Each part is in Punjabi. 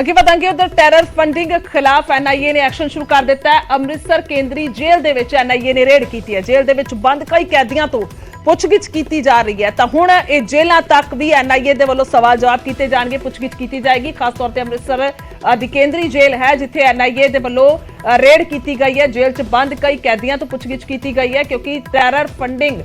ਅੱਗੇ ਵਧਾਂਗੇ ਉਧਰ ਟੈਰਰ ਫੰਡਿੰਗ ਖਿਲਾਫ ਐਨਆਈਏ ਨੇ ਐਕਸ਼ਨ ਸ਼ੁਰੂ ਕਰ ਦਿੱਤਾ ਹੈ। ਅੰਮ੍ਰਿਤਸਰ ਕੇਂਦਰੀ ਜੇਲ੍ਹ ਦੇ ਵਿੱਚ ਐਨਆਈਏ ਨੇ ਰੇਡ ਕੀਤੀ ਹੈ। ਜੇਲ੍ਹ ਦੇ ਵਿੱਚ ਬੰਦ ਕਈ ਕੈਦੀਆਂ ਤੋਂ ਪੁੱਛਗਿੱਛ ਕੀਤੀ ਜਾ ਰਹੀ ਹੈ। ਤਾਂ ਹੁਣ ਇਹ ਜੇਲ੍ਹਾਂ ਤੱਕ ਵੀ ਐਨਆਈਏ ਦੇ ਵੱਲੋਂ ਸਵਾਲ ਜਵਾਬ ਕੀਤੇ ਜਾਣਗੇ, ਪੁੱਛਗਿੱਛ ਕੀਤੀ ਜਾਏਗੀ। ਖਾਸ ਤੌਰ ਤੇ ਅੰਮ੍ਰਿਤਸਰ ਦੀ ਕੇਂਦਰੀ ਜੇਲ੍ਹ ਹੈ, ਜਿੱਥੇ ਐਨਆਈਏ ਦੇ ਵੱਲੋਂ ਰੇਡ ਕੀਤੀ ਗਈ ਹੈ। ਜੇਲ੍ਹ 'ਚ ਬੰਦ ਕਈ ਕੈਦੀਆਂ ਤੋਂ ਪੁੱਛਗਿੱਛ ਕੀਤੀ ਗਈ ਹੈ, ਕਿਉਂਕਿ ਟੈਰਰ ਫੰਡਿੰਗ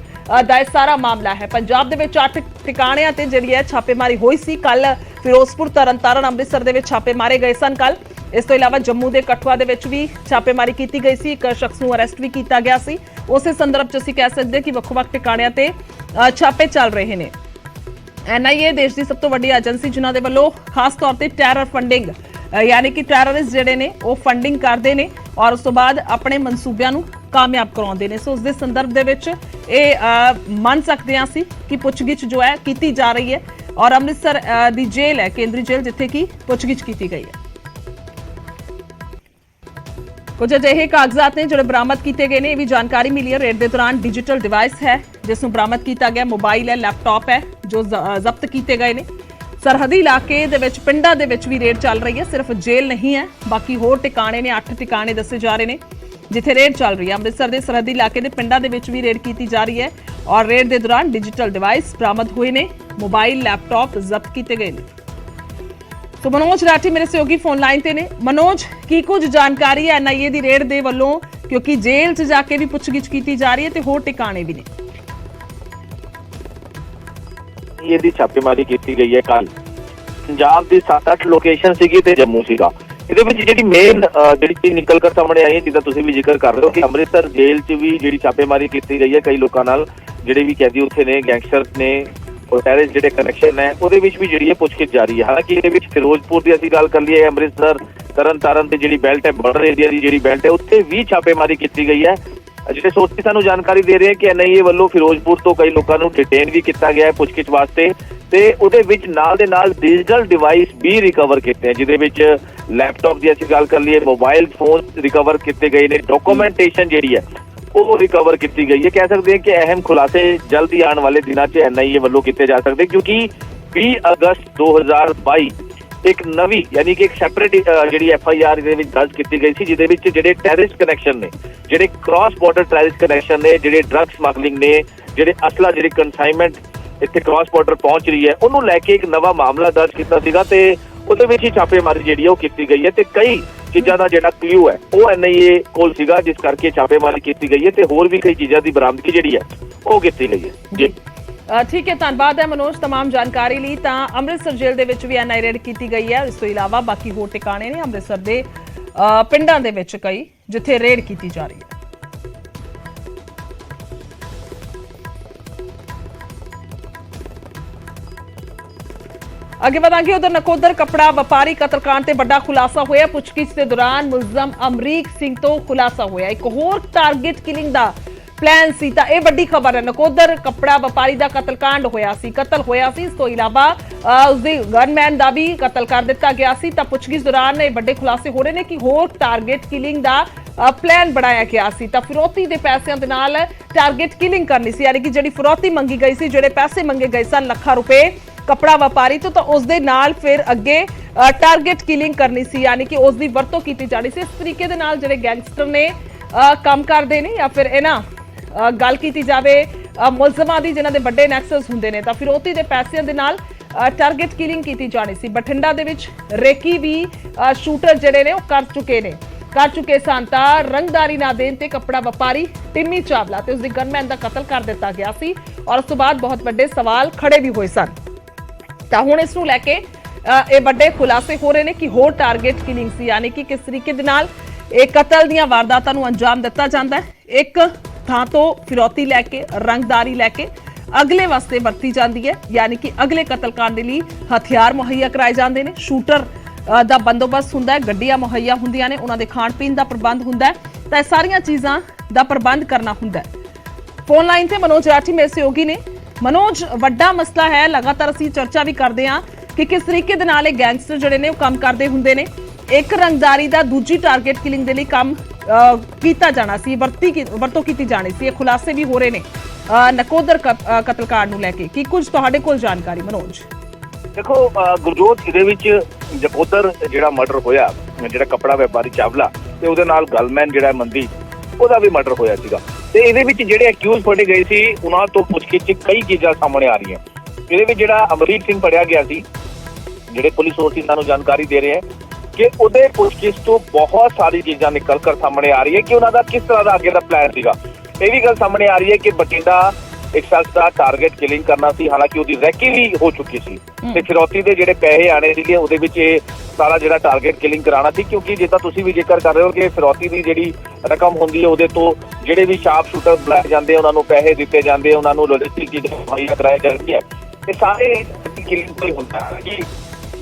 ਦਾ ਇਹ ਸਾਰਾ ਮਾਮਲਾ ਹੈ। ਪੰਜਾਬ ਦੇ ਵਿੱਚ ਅੱਠ ਟਿਕਾਣਿਆਂ ਤੇ ਜਿਹੜੀ ਹੈ ਛਾਪੇਮਾਰੀ ਹੋਈ ਸੀ। ਕੱਲ ਫਿਰੋਜ਼ਪੁਰ, ਤਰਨਤਾਰਨ, ਅੰਮ੍ਰਿਤਸਰ ਦੇ ਵਿੱਚ ਛਾਪੇ ਮਾਰੇ ਗਏ ਸਨ। ਕੱਲ ਇਸ ਤੋਂ ਇਲਾਵਾ ਜੰਮੂ ਦੇ ਕਠੂਆ ਦੇ ਵਿੱਚ ਵੀ ਛਾਪੇਮਾਰੀ ਕੀਤੀ ਗਈ ਸੀ। ਇੱਕ ਸ਼ਖਸ ਨੂੰ ਅਰੈਸਟ ਵੀ ਕੀਤਾ ਗਿਆ ਸੀ। ਉਸੇ ਸੰਦਰਭ 'ਚ ਅਸੀਂ ਕਹਿ ਸਕਦੇ ਹਾਂ ਕਿ ਵੱਖ-ਵੱਖ ਟਿਕਾਣਿਆਂ ਤੇ ਛਾਪੇ ਚੱਲ ਰਹੇ ਨੇ। ਐਨਆਈਏ ਦੇਸ਼ ਦੀ ਸਭ ਤੋਂ ਵੱਡੀ ਏਜੰਸੀ ਜਿਨ੍ਹਾਂ ਦੇ ਵੱਲੋਂ ਖਾਸ ਤੌਰ ਤੇ ਟੈਰਰ ਫੰਡਿੰਗ ਯਾਨੀ ਕਿ ਟੈਰਰਿਸਟ ਜਿਹੜੇ ਨੇ, ਉਹ ਫੰਡਿੰਗ ਕਰਦੇ ਨੇ ਔਰ ਉਸ ਤੋਂ ਬਾਅਦ ਆਪਣੇ ਮਨਸੂਬਿਆਂ ਨੂੰ ਕਾਮਯਾਬ ਕਰਾਉਂਦੇ ਨੇ। ਸੋ ਉਸ ਦੇ ਸੰਦਰਭ ਦੇ ਵਿੱਚ ਇਹ ਮੰਨ ਸਕਦੇ ਹਾਂ ਅਸੀਂ ਕਿ ਪੁੱਛਗਿੱਛ ਜੋ ਹੈ ਕੀਤੀ ਜਾ ਰਹੀ ਹੈ ਔਰ ਅੰਮ੍ਰਿਤਸਰ ਦੀ ਜੇਲ੍ਹ ਹੈ, ਕੇਂਦਰੀ ਜੇਲ੍ਹ ਜਿੱਥੇ ਕਿ ਪੁੱਛਗਿੱਛ ਕੀਤੀ ਗਈ ਹੈ। ਕੁਝ ਅਜਿਹੇ ਕਾਗਜ਼ਾਤ ਨੇ ਜਿਹੜੇ ਬਰਾਮਦ ਕੀਤੇ ਗਏ ਨੇ, ਇਹ ਵੀ ਜਾਣਕਾਰੀ ਮਿਲੀ ਹੈ। ਰੇਡ ਦੇ ਦੌਰਾਨ ਡਿਜੀਟਲ ਡਿਵਾਈਸ ਹੈ, ਜਿਸ ਨੂੰ ਬਰਾਮਦ ਕੀਤਾ ਗਿਆ, ਮੋਬਾਈਲ ਹੈ ਲੈਪਟਾਪ ਹੈ, ਜੋ ਜ਼ਬਤ ਕੀਤੇ ਗਏ ਨੇ। ਸਰਹੱਦੀ ਇਲਾਕੇ ਦੇ ਵਿੱਚ, ਪਿੰਡਾਂ ਦੇ ਵਿੱਚ ਵੀ ਰੇਡ ਚੱਲ ਰਹੀ ਹੈ। ਸਿਰਫ ਜੇਲ੍ਹ ਨਹੀਂ ਹੈ, ਬਾਕੀ ਹੋਰ ਟਿਕਾਣੇ ਨੇ, ਅੱਠ ਟਿਕਾਣੇ ਦੱਸੇ ਜਾ ਰਹੇ ਨੇ, ਜਿੱਥੇ ਰੇਡ ਚੱਲ ਰਹੀ ਹੈ। ਅੰਮ੍ਰਿਤਸਰ ਦੇ ਸਰਹੱਦੀ ਇਲਾਕੇ ਦੇ ਪਿੰਡਾਂ ਦੇ ਵਿੱਚ ਵੀ ਰੇਡ ਕੀਤੀ ਜਾ ਰਹੀ ਹੈ ਔਰ ਰੇਡ ਦੇ ਦੌਰਾਨ ਡਿਜੀਟਲ ਡਿਵਾਈਸ ਬਰਾਮਦ ਹੋਏ ਨੇ, ਮੋਬਾਈਲ, ਲੈਪਟਾਪ ਜ਼ਬਤ ਕੀਤੇ ਗਏ ਨੇ। ਸੋ ਮਨੋਜ ਰਾਠੀ ਮੇਰੇ ਸਹਿਯੋਗੀ ਫੋਨ ਲਾਈਨ ਤੇ ਨੇ। ਮਨੋਜ, ਕੀ ਕੁਝ ਜਾਣਕਾਰੀ ਹੈ ਐਨਆਈਏ ਦੀ ਰੇਡ ਦੇ ਵੱਲੋਂ? ਕਿਉਂਕਿ ਜੇਲ੍ਹ 'ਚ ਜਾ ਕੇ ਵੀ ਪੁੱਛਗਿੱਛ ਕੀਤੀ ਜਾ ਰਹੀ ਹੈ ਤੇ ਹੋਰ ਟਿਕਾਣੇ ਵੀ ਨੇ। ਇਹਦੀ ਛਾਪੇਮਾਰੀ ਕੀਤੀ ਗਈ ਹੈ ਕੱਲ ਪੰਜਾਬ ਦੀ 7-8 ਲੋਕੇਸ਼ਨ ਸੀਗੀ ਤੇ ਜੰਮੂ ਸੀਗਾ। ਇਹਦੇ ਵਿੱਚ ਜਿਹੜੀ ਮੇਨ ਜਿਹੜੀ ਚੀਜ਼ ਨਿਕਲ ਕਰ ਸਾਹਮਣੇ ਆਈ ਹੈ ਜਿੱਦਾਂ ਤੁਸੀਂ ਵੀ ਜ਼ਿਕਰ ਕਰ ਰਹੇ ਹੋ ਕਿ ਅੰਮ੍ਰਿਤਸਰ ਜੇਲ੍ਹ 'ਚ ਵੀ ਜਿਹੜੀ ਛਾਪੇਮਾਰੀ ਕੀਤੀ ਗਈ ਹੈ, ਕਈ ਲੋਕਾਂ ਨਾਲ ਜਿਹੜੇ ਵੀ ਕੈਦੀ ਉੱਥੇ ਨੇ ਗੈਂਗਸਟਰ ਨੇ ਔਰ ਟੈਰਰਿਸਟ ਜਿਹੜੇ ਕਨੈਕਸ਼ਨ ਹੈ ਉਹਦੇ ਵਿੱਚ ਵੀ ਜਿਹੜੀ ਹੈ ਪੁੱਛਗਿੱਛ ਜਾਰੀ ਹੈ। ਹਾਲਾਂਕਿ ਇਹਦੇ ਵਿੱਚ ਫਿਰੋਜ਼ਪੁਰ ਦੀ ਅਸੀਂ ਗੱਲ ਕਰ ਲਈਏ, ਅੰਮ੍ਰਿਤਸਰ, ਤਰਨਤਾਰਨ ਤੇ ਜਿਹੜੀ ਬੈਲਟ ਹੈ ਬਾਰਡਰ ਏਰੀਆ ਦੀ ਜਿਹੜੀ ਬੈਲਟ ਹੈ, ਉੱਥੇ ਵੀ ਛਾਪੇਮਾਰੀ ਕੀਤੀ ਗਈ ਹੈ। ਜਿਹੜੇ ਸੋਚੀ ਸਾਨੂੰ ਜਾਣਕਾਰੀ ਦੇ ਰਹੇ ਹੈ ਕਿ ਐਨਆਈਏ ਵੱਲੋਂ ਫਿਰੋਜ਼ਪੁਰ ਤੋਂ ਕਈ ਲੋਕਾਂ ਨੂੰ ਡਿਟੇਨ ਵੀ ਕੀਤਾ ਗਿਆ ਹੈ ਪੁੱਛਗਿੱਛ ਵਾਸਤੇ ਤੇ ਉਹਦੇ ਵਿੱਚ ਨਾਲ ਦੇ ਨਾਲ ਡਿਜੀਟਲ ਡਿਵਾਈਸ ਵੀ ਰਿਕਵਰ ਕੀਤੇ ਹੈ ਜਿਹਦੇ ਵਿੱਚ ਲੈਪਟਾਪ ਦੀ ਅਸੀਂ ਗੱਲ ਕਰ ਲਈਏ ਮੋਬਾਈਲ ਫੋਨ ਰਿਕਵਰ ਕੀਤੇ ਗਏ ਨੇ ਡਾਕੂਮੈਂਟੇਸ਼ਨ ਜਿਹੜੀ ਹੈ, ਉਹ ਰਿਕਵਰ ਕੀਤੀ ਗਈ ਹੈ। ਕਹਿ ਸਕਦੇ ਹਾਂ ਕਿ ਅਹਿਮ ਖੁਲਾਸੇ ਜਲਦੀ ਆਉਣ ਵਾਲੇ ਦਿਨਾਂ 'ਚ ਐਨਆਈਏ ਵੱਲੋਂ ਕੀਤੇ ਜਾ ਸਕਦੇ, ਕਿਉਂਕਿ 20 ਅਗਸਤ 2022 ਇੱਕ ਨਵੀਂ, ਯਾਨੀ ਕਿ ਇੱਕ ਸੈਪਰੇਟ ਜਿਹੜੀ ਐਫ ਆਈ ਆਰ ਦੇ ਵਿੱਚ ਦਰਜ ਕੀਤੀ ਗਈ ਸੀ, ਜਿਹਦੇ ਵਿੱਚ ਜਿਹੜੇ ਟੈਰਰਿਸਟ ਕਨੈਕਸ਼ਨ ਨੇ, ਜਿਹੜੇ ਕ੍ਰਾਸ ਬਾਰਡਰ ਟੈਰਰਿਸਟ ਕਨੈਕਸ਼ਨ ਨੇ, ਜਿਹੜੇ ਡਰੱਗ ਸਮਗਲਿੰਗ ਨੇ, ਜਿਹੜੇ ਅਸਲਾ, ਜਿਹੜੀ ਕਨਸਾਈਨਮੈਂਟ ਇੱਥੇ ਕ੍ਰਾਸ ਬਾਰਡਰ ਪਹੁੰਚ ਰਹੀ ਹੈ, ਉਹਨੂੰ ਲੈ ਕੇ ਇੱਕ ਨਵਾਂ ਮਾਮਲਾ ਦਰਜ ਕੀਤਾ ਸੀਗਾ ਤੇ ਉਹਦੇ ਵਿੱਚ ਹੀ ਛਾਪੇਮਾਰੀ ਜਿਹੜੀ ਹੈ ਉਹ ਕੀਤੀ ਗਈ ਹੈ ਤੇ ਕਈ ਚੀਜ਼ਾਂ ਦਾ ਜਿਹੜਾ ਕਲੂ ਹੈ, ਉਹ ਐਨਆਈਏ ਕੋਲ ਸੀਗਾ, ਜਿਸ ਕਰਕੇ ਛਾਪੇਮਾਰੀ ਕੀਤੀ ਗਈ ਹੈ ਤੇ ਹੋਰ ਵੀ ਕਈ ਚੀਜ਼ਾਂ ਦੀ ਬਰਾਮਦਗੀ ਜਿਹੜੀ ਹੈ, ਉਹ ਕੀਤੀ ਗਈ ਹੈ। ਜੀ। ਠੀਕ ਹੈ, ਧੰਨਵਾਦ ਹੈ ਮਨੋਜ तमाम ਜਾਣਕਾਰੀ ਲਈ। ਤਾਂ ਅੰਮ੍ਰਿਤਸਰ ਜੇਲ੍ਹ ਦੇ ਵਿੱਚ ਵੀ ਐਨਆਈ ਰੇਡ ਕੀਤੀ ਗਈ ਹੈ। ਇਸ ਤੋਂ ਇਲਾਵਾ ਬਾਕੀ ਹੋਰ ਟਿਕਾਣੇ ਨੇ ਅੰਮ੍ਰਿਤਸਰ ਦੇ ਪਿੰਡਾਂ ਦੇ ਵਿੱਚ ਕਈ, ਜਿੱਥੇ ਰੇਡ ਕੀਤੀ ਜਾ ਰਹੀ ਹੈ। ਅੱਗੇ ਵਧਾਂਗੇ ਉਧਰ ਨਕੋਦਰ ਕਪੜਾ ਵਪਾਰੀ ਕਤਲकांड ਤੇ ਵੱਡਾ ਖੁਲਾਸਾ ਹੋਇਆ। ਪੁੱਛਗਿੱਛ ਦੇ ਦੌਰਾਨ ਮੁਲਜ਼ਮ ਅਮਰੀਕ ਸਿੰਘ ਤੋਂ ਖੁਲਾਸਾ ਹੋਇਆ। ਇੱਕ ਹੋਰ ਟਾਰਗੇਟ ਕਿਲਿੰਗ ਦਾ ਪਲਾਨ ਸੀ ਤਾਂ ਇਹ ਵੱਡੀ ਖਬਰ ਹੈ। ਨਕੋਦਰ ਕਪੜਾ ਵਪਾਰੀ ਦਾ ਕਤਲकांड ਹੋਇਆ ਸੀ। ਕਤਲ ਹੋਇਆ ਸੀ। ਇਸ ਤੋਂ ਇਲਾਵਾ ਅ, ਗਨਮੈਨ ਦਾ ਵੀ ਕਤਲ ਕਰ ਦਿੱਤਾ ਗਿਆ ਸੀ। ਤਾਂ ਪੁੱਛਗਿੱਛ ਦੌਰਾਨ ਇਹ ਵੱਡੇ ਖੁਲਾਸੇ ਹੋ ਰਹੇ ਨੇ ਕਿ ਹੋਰ ਟਾਰਗੇਟ ਕਿਲਿੰਗ ਦਾ ਪਲਾਨ ਬਣਾਇਆ ਗਿਆ ਸੀ। ਤਾਂ ਫਿਰੌਤੀ ਦੇ ਪੈਸਿਆਂ ਦੇ ਨਾਲ ਟਾਰਗੇਟ ਕਿਲਿੰਗ ਕਰਨੀ ਸੀ। ਯਾਨੀ ਕਿ ਜਿਹੜੀ ਫਿਰੋਤੀ ਮੰਗੀ ਗਈ ਸੀ ਜਿਹੜੇ ਪੈਸੇ ਮੰਗੇ ਗਏ ਸਨ ਲੱਖਾਂ ਰੁਪਏ ਕਪੜਾ ਵਪਾਰੀ ਤੋਂ ਤਾਂ ਉਸ ਦੇ ਨਾਲ ਫਿਰ ਅੱਗੇ ਟਾਰਗੇਟ ਕਿਲਿੰਗ ਕਰਨੀ ਸੀ। ਯਾਨੀ ਕਿ ਉਸ ਦੀ ਵਰਤੋਂ ਕੀਤੀ ਜਾਣੀ ਸੀ। ਇਸ ਤਰੀਕੇ ਦੇ ਨਾਲ ਜਿਹੜੇ ਗੈਂਗਸਟਰ ਨੇ ਅ, ਕੰਮ ਕਰਦੇ ਨੇ ਜਾਂ ਫਿਰ ਇਹਨਾਂ ਗੱਲ ਕੀਤੀ ਜਾਵੇ ਮੁਲਜ਼ਮਾਂ ਦੀ ਜਿਨ੍ਹਾਂ ਦੇ ਵੱਡੇ ਨੈਕਸਸ ਹੁੰਦੇ ਨੇ, ਤਾਂ ਫਿਰੋਤੀ ਦੇ ਪੈਸਿਆਂ ਦੇ ਨਾਲ ਟਾਰਗੇਟ ਕਿਲਿੰਗ ਕੀਤੀ ਜਾਣੀ ਸੀ। ਬਠਿੰਡਾ ਦੇ ਵਿੱਚ ਰੇਕੀ ਵੀ ਸ਼ੂਟਰ ਜਿਹੜੇ ਨੇ, ਉਹ ਕਰ ਚੁੱਕੇ ਨੇ। ਕਰ ਚੁੱਕੇ ਸਨ ਤਾਂ ਰੰਗਦਾਰੀ ਨਾ ਦੇਣ ਤੇ ਕੱਪੜਾ ਵਪਾਰੀ ਟਿੰਮੀ ਚਾਵਲਾ ਤੇ ਉਸ ਦੇ ਗਨਮੈਨ ਦਾ ਕਤਲ ਕਰ ਦਿੱਤਾ ਗਿਆ ਸੀ ਔਰ ਉਸ ਤੋਂ ਬਾਅਦ ਬਹੁਤ ਵੱਡੇ ਸਵਾਲ ਖੜੇ ਵੀ ਹੋਏ ਸਨ। ਤਾਂ ਹੁਣ ਇਸ ਨੂੰ ਲੈ ਕੇ ਇਹ ਵੱਡੇ ਖੁਲਾਸੇ ਹੋ ਰਹੇ ਨੇ ਕਿ ਹੋਰ ਟਾਰਗੇਟ ਕਿਲਿੰਗ ਸੀ, ਯਾਨੀ ਕਿ ਕਿਸ ਤਰੀਕੇ ਦੇ ਨਾਲ ਇਹ ਕਤਲ ਦੀਆਂ ਵਾਰਦਾਤਾਂ ਨੂੰ ਅੰਜਾਮ ਦਿੱਤਾ ਜਾਂਦਾ ਹੈ। ਇੱਕ ਥਾਂ ਤੋਂ ਫਿਰੌਤੀ ਲੈ ਕੇ, ਰੰਗਦਾਰੀ ਲੈ ਕੇ ਅਗਲੇ ਵਾਸਤੇ ਵਰਤੀ ਜਾਂਦੀ ਹੈ। ਯਾਨੀ ਕਿ ਅਗਲੇ ਕਤਲकांड ਦੇ ਲਈ ਹਥਿਆਰ ਮੁਹੱਈਆ ਕਰਾਏ ਜਾਂਦੇ ਨੇ। ਸ਼ੂਟਰ ਦਾ ਬੰਦੋਬਸਤ ਹੁੰਦਾ ਹੈ, ਗੱਡੀਆਂ ਮੁਹੱਈਆ ਹੁੰਦੀਆਂ ਨੇ, ਉਹਨਾਂ ਦੇ ਖਾਣ ਪੀਣ ਦਾ ਪ੍ਰਬੰਧ ਹੁੰਦਾ ਹੈ। ਤਾਂ ਇਹ ਸਾਰੀਆਂ ਚੀਜ਼ਾਂ ਦਾ ਪ੍ਰਬੰਧ ਕਰਨਾ ਹੁੰਦਾ ਹੈ। ਫੋਨ ਲਾਈਨ ਤੇ ਮਨੋਜ ਰਾਠੀ ਮੇਰੇ ਸਹਿਯੋਗੀ ਨੇ। ਮਨੋਜ, ਵੱਡਾ ਮਸਲਾ ਹੈ, ਲਗਾਤਾਰ ਅਸੀਂ ਚਰਚਾ ਵੀ ਕਰਦੇ ਹਾਂ ਕਿ ਕਿਸ ਤਰੀਕੇ ਦੇ ਨਾਲ ਇਹ ਗੈਂਗਸਟਰ ਜਿਹੜੇ ਨੇ ਉਹ ਕੰਮ ਕਰਦੇ ਹੁੰਦੇ ਨੇ। ਇੱਕ ਰੰਗਦਾਰੀ ਦਾ ਦੂਜੀ ਟਾਰਗੇਟ ਕਿਲਿੰਗ ਦੇ ਲਈ ਕੰਮ ਕੀਤਾ ਜਾਣਾ ਸੀ, ਵਰਤੀ ਵਰਤੋਂ ਕੀਤੀ ਜਾਣੀ ਸੀ, ਇਹ ਖੁਲਾਸੇ ਵੀ ਹੋ ਰਹੇ ਨੇ। ਨਕੋਦਰ ਕ- ਨੂੰ ਲੈ ਕੇ, ਕੀ ਕੁਝ ਤੁਹਾਡੇ ਕੋਲ ਜਾਣਕਾਰੀ, ਮਨੋਜ? ਦੇਖੋ ਗੁਰਜੋਤ ਇਹਦੇ ਵਿੱਚ ਜਪੋਦਰ ਜਿਹੜਾ ਮਰਡਰ ਹੋਇਆ, ਜਿਹੜਾ ਕੱਪੜਾ ਵਪਾਰੀ ਚਾਵਲਾ ਤੇ ਉਹਦੇ ਨਾਲ ਗਲਮੈਨ ਜਿਹੜਾ ਮੰਦੀ, ਉਹਦਾ ਵੀ ਮਰਡਰ ਹੋਇਆ ਸੀਗਾ। ਤੇ ਇਹਦੇ ਵਿੱਚ ਜਿਹੜੇ ਅਕਿਊਜ਼ ਫੜੇ ਗਏ ਸੀ, ਉਹਨਾਂ ਤੋਂ ਪੁੱਛਗਿੱਛ ਕਈ ਚੀਜ਼ਾਂ ਸਾਹਮਣੇ ਆ ਰਹੀਆਂ। ਇਹਦੇ ਵਿੱਚ ਜਿਹੜਾ ਅਮਰੀਕ ਸਿੰਘ ਫੜਿਆ ਗਿਆ ਸੀ, ਜਿਹੜੇ ਪੁਲਿਸ ਸੋਰਸਿਸ ਸਾਨੂੰ ਜਾਣਕਾਰੀ ਦੇ ਰਹੇ ਹੈ ਕਿ ਉਹਦੇ ਪੁੱਛਗਿੱਛ ਤੋਂ ਬਹੁਤ ਸਾਰੀ ਚੀਜ਼ਾਂ ਨਿਕਲ ਕਰ ਸਾਹਮਣੇ ਆ ਰਹੀ ਹੈ ਕਿ ਉਹਨਾਂ ਦਾ ਕਿਸ ਤਰ੍ਹਾਂ ਦਾ ਅੱਗੇ ਦਾ ਪਲਾਨ ਸੀਗਾ। ਇਹ ਵੀ ਗੱਲ ਸਾਹਮਣੇ ਆ ਰਹੀ ਹੈ ਕਿ ਬਠਿੰਡਾ ਇੱਕ ਸ਼ਖਸ ਦਾ ਟਾਰਗੇਟ ਕਿਲਿੰਗ ਕਰਨਾ ਸੀ ਹਾਲਾਂਕਿ ਉਹਦੀ ਰੈਕੀ ਵੀ ਹੋ ਚੁੱਕੀ ਸੀ। ਤੇ ਫਿਰੌਤੀ ਦੇ ਜਿਹੜੇ ਪੈਸੇ ਆਣੇ ਸੀਗੇ ਉਹਦੇ ਵਿੱਚ ਇਹ ਸਾਰਾ ਜਿਹੜਾ ਟਾਰਗੇਟ ਕਿਲਿੰਗ ਕਰਾਉਣਾ ਸੀ ਕਿਉਂਕਿ ਜਿੱਦਾਂ ਤੁਸੀਂ ਵੀ ਜ਼ਿਕਰ ਕਰ ਰਹੇ ਹੋ ਕਿ ਫਿਰੌਤੀ ਦੀ ਜਿਹੜੀ ਰਕਮ ਹੁੰਦੀ ਹੈ ਉਹਦੇ ਤੋਂ ਜਿਹੜੇ ਵੀ ਸ਼ਾਰਪ ਸ਼ੂਟਰ ਬੁਲਾਏ ਜਾਂਦੇ ਉਹਨਾਂ ਨੂੰ ਪੈਸੇ ਦਿੱਤੇ ਜਾਂਦੇ ਉਹਨਾਂ ਨੂੰ ਲੌਜਿਸਟਿਕ ਚੀਜ਼ਾਂ ਮੁਹੱਈਆ ਕਰਾਇਆ ਜਾਂਦੀ ਹੈ। ਇਹ ਸਾਰੇ ਕਿਲਿੰਗ ਤੋਂ ਹੀ ਹੁੰਦਾ ਹੈ ਕਿ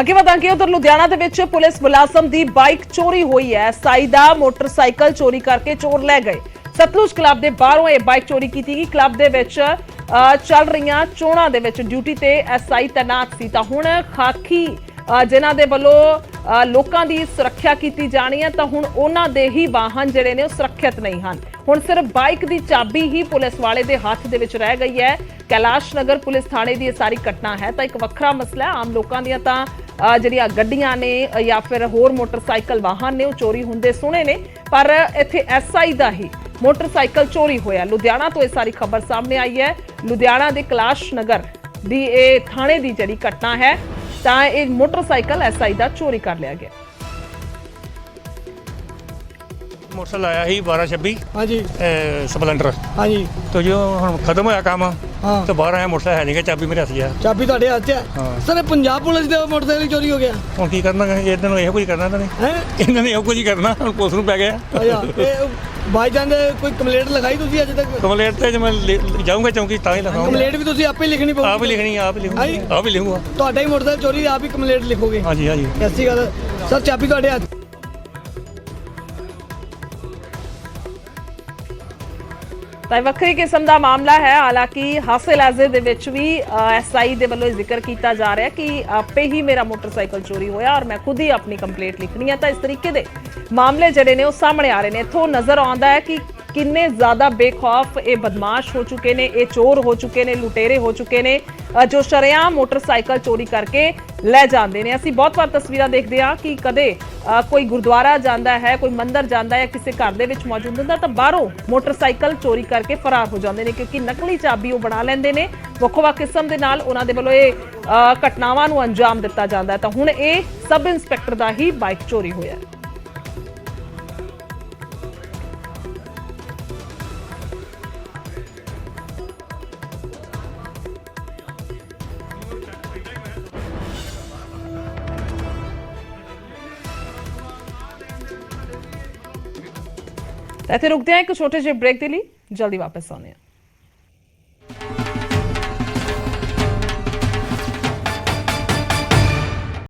ਅੱਗੇ ਵਧਾਂਗੇ ਉਧਰ ਲੁਧਿਆਣਾ ਦੇ ਵਿੱਚ ਪੁਲਿਸ ਮੁਲਾਜ਼ਮ ਦੀ ਬਾਈਕ ਚੋਰੀ ਹੋਈ ਹੈ। ਸਾਈ ਦਾ ਮੋਟਰਸਾਈਕਲ ਚੋਰੀ ਕਰਕੇ ਚੋਰ ਲੈ ਗਏ। ਸਤਲੁਜ ਕਲੱਬ ਦੇ ਬਾਹਰੋਂ ਇਹ ਬਾਈਕ ਚੋਰੀ ਕੀਤੀ ਗਈ। ਕਲੱਬ ਦੇ ਵਿੱਚ ਅ, ਚੱਲ ਰਹੀਆਂ ਚੋਣਾਂ ਦੇ ਵਿੱਚ ਡਿਊਟੀ ਤੇ ਐਸਆਈ ਤੈਨਾਤ ਸੀ। ਤਾਂ ਹੁਣ ਖਾਕੀ ਅ, ਜਿਨ੍ਹਾਂ ਦੇ ਵੱਲੋਂ ਲੋਕਾਂ ਦੀ ਸੁਰੱਖਿਆ ਕੀਤੀ ਜਾਣੀ ਹੈ ਤਾਂ ਹੁਣ ਉਹਨਾਂ ਦੇ ਹੀ ਵਾਹਨ ਜਿਹੜੇ ਨੇ ਉਹ ਸੁਰੱਖਿਅਤ ਨਹੀਂ ਹਨ। ਹੁਣ ਸਿਰਫ ਬਾਈਕ ਦੀ ਚਾਬੀ ਹੀ ਪੁਲਿਸ ਵਾਲੇ ਦੇ ਹੱਥ ਦੇ ਵਿੱਚ ਰਹਿ ਗਈ ਹੈ। ਕੈਲਾਸ਼ ਨਗਰ ਪੁਲਿਸ ਥਾਣੇ ਦੀ ਇਹ ਸਾਰੀ ਘਟਨਾ ਹੈ। ਤਾਂ ਇੱਕ ਵੱਖਰਾ ਮਸਲਾ ਹੈ। ਆਮ ਲੋਕਾਂ ਦੀਆਂ ਤਾਂ ਜਿਹੜੀਆਂ ਗੱਡੀਆਂ ਨੇ ਜਾਂ ਫਿਰ ਹੋਰ ਮੋਟਰਸਾਈਕਲ ਵਾਹਨ ਨੇ, ਉਹ ਚੋਰੀ ਹੁੰਦੇ ਸੁਣੇ ਨੇ। ਪਰ ਇੱਥੇ ਐਸਆਈ ਦਾ ਹੀ ਮੋਟਰਸਾਈਕਲ ਚੋਰੀ ਹੋਇਆ। ਲੁਧਿਆਣਾ ਤੋਂ ਇਹ ਸਾਰੀ ਖਬਰ ਸਾਹਮਣੇ ਆਈ ਹੈ। ਲੁਧਿਆਣਾ ਦੇ ਕੈਲਾਸ਼ ਨਗਰ ਦੀ ਇਹ ਥਾਣੇ ਦੀ ਜਿਹੜੀ ਘਟਨਾ ਹੈ, ਤਾਂ ਇਹ ਮੋਟਰਸਾਈਕਲ ਐਸਆਈ ਦਾ ਚੋਰੀ ਕਰ ਲਿਆ ਗਿਆ। ਮੋਟਰਸਾਈਕਲ ਆਇਆ ਸੀ 1226 ਹਾਂਜੀ। ਸਪਲੈਂਡਰ। ਹਾਂਜੀ। ਤੇ ਜੋ ਹੁਣ ਖਤਮ ਹੋਇਆ ਕੰਮ ਹਾਂ। ਤੇ ਬਾਹਰ ਆਇਆ ਮੋਟਰਸਾਈਕਲ ਹੈ ਨਹੀਂ ਗਾ ਚਾਬੀ ਮੇਰੇ ਹੱਥ 'ਚ ਆ। ਚਾਬੀ ਤੁਹਾਡੇ ਹੱਥ 'ਚ ਹਾਂ। ਸਰ ਪੰਜਾਬ ਪੁਲਿਸ ਦੇ ਮੋਟਰਸਾਈਕਲ ਚੋਰੀ ਹੋ ਗਿਆ। ਹੁਣ ਕੀ ਕਰਨਾ? ਇਹਨਾਂ ਨੂੰ ਇਹੋ ਕੁਝ ਕਰਨਾ ਇਹਨਾਂ ਨੇ। ਇਹਨਾਂ ਨੇ ਇਹੋ ਕੁਝ ਕਰਨਾ ਹੁਣ ਪੁਲਿਸ ਨੂੰ ਪੈ ਗਿਆ। ਅੱਛਾ ਬਾਈ ਜਾਂਦੇ ਕੋਈ ਕੰਪਲੇਂਟ ਲਿਖਾਈ ਤੁਸੀਂ ਅਜੇ ਤੱਕ? ਕੰਪਲੇਂਟ ਤੇ ਮੈਂ ਜਾਊਂਗਾ ਚੌਂਕੀ ਤਾਂ ਹੀ ਲਿਖਾਉਂਗਾ ਕੰਪਲੇਂਟ ਵੀ ਤੁਸੀਂ ਆਪੇ ਲਿਖਣੀ ਪਊਗੀ। ਆਪ ਹੀ ਲਿਖਣੀ ਆਪ ਲਿਖੂੰਗਾ। ਆਪ ਹੀ ਲਿਖੂੰਗਾ। ਤੁਹਾਡਾ ਹੀ ਮੋਟਰਸਾਈਕਲ ਚੋਰੀ ਆਪ ਹੀ ਕੰਪਲੇਂਟ ਲਿਖੋਗੇ। ਹਾਂਜੀ ਹਾਂਜੀ। ਐਸੀ ਗੱਲ ਸਰ ਚਾਬੀ ਤੁਹਾਡੇ ਹੱਥ ਤਾਂ ਇਹ ਵੱਖਰੀ ਕਿਸਮ ਦਾ ਮਾਮਲਾ ਹੈ। ਹਾਲਾਂਕਿ ਹਾਸੇ ਲਾਜ਼ੇ ਦੇ ਵਿੱਚ ਵੀ ਐਸਆਈ ਦੇ ਵੱਲੋਂ ਜ਼ਿਕਰ ਕੀਤਾ ਜਾ ਰਿਹਾ ਕਿ ਆਪੇ ਹੀ ਮੇਰਾ ਮੋਟਰਸਾਈਕਲ ਚੋਰੀ ਹੋਇਆ ਔਰ ਮੈਂ ਖੁਦ ਹੀ ਆਪਣੀ ਕੰਪਲੇਂਟ ਲਿਖਣੀ ਹੈ। ਤਾਂ ਇਸ ਤਰੀਕੇ ਦੇ ਮਾਮਲੇ ਜਿਹੜੇ ਨੇ ਉਹ ਸਾਹਮਣੇ ਆ ਰਹੇ ਨੇ। ਇੱਥੋਂ ਨਜ਼ਰ ਆਉਂਦਾ ਹੈ ਕਿ ਕਿੰਨੇ ਜ਼ਿਆਦਾ ਬੇਖੌਫ ਇਹ ਬਦਮਾਸ਼ ਹੋ ਚੁੱਕੇ ਨੇ ਇਹ ਚੋਰ ਹੋ ਚੁੱਕੇ ਨੇ ਲੁਟੇਰੇ ਹੋ ਚੁੱਕੇ ਨੇ ਜੋ ਸ਼ਰੇਆਮ ਮੋਟਰਸਾਈਕਲ ਚੋਰੀ ਕਰਕੇ ਲੈ ਜਾਂਦੇ ਨੇ। ਅਸੀਂ ਬਹੁਤ ਵਾਰ ਤਸਵੀਰਾਂ ਦੇਖਦੇ ਹਾਂ ਕਿ ਕਦੇ ਕੋਈ ਗੁਰਦੁਆਰਾ ਜਾਂਦਾ ਹੈ ਕੋਈ ਮੰਦਿਰ ਜਾਂਦਾ ਹੈ ਕਿਸੇ ਘਰ ਦੇ ਵਿੱਚ ਮੌਜੂਦ ਹੁੰਦਾ ਤਾਂ ਬਾਹਰੋਂ ਮੋਟਰਸਾਈਕਲ ਚੋਰੀ ਕਰਕੇ ਫਰਾਰ ਹੋ ਜਾਂਦੇ ਨੇ ਕਿਉਂਕਿ ਨਕਲੀ ਚਾਬੀ ਉਹ ਬਣਾ ਲੈਂਦੇ ਨੇ। ਵੱਖੋ ਵੱਖ ਕਿਸਮ ਦੇ ਨਾਲ ਉਹਨਾਂ ਦੇ ਵੱਲੋਂ ਇਹ ਅ, ਘਟਨਾਵਾਂ ਨੂੰ ਅੰਜਾਮ ਦਿੱਤਾ ਜਾਂਦਾ ਤਾਂ ਹੁਣ ਇਹ ਸਬ ਇੰਸਪੈਕਟਰ ਦਾ ਹੀ ਬਾਈਕ ਚੋਰੀ ਹੋਇਆ। ਇੱਥੇ ਰੁਕਦੇ ਹਾਂ ਇੱਕ ਛੋਟੇ ਜਿਹੇ ਬ੍ਰੇਕ ਦੇ ਲਈ ਜਲਦੀ ਵਾਪਸ ਆਉਂਦੇ ਹਾਂ।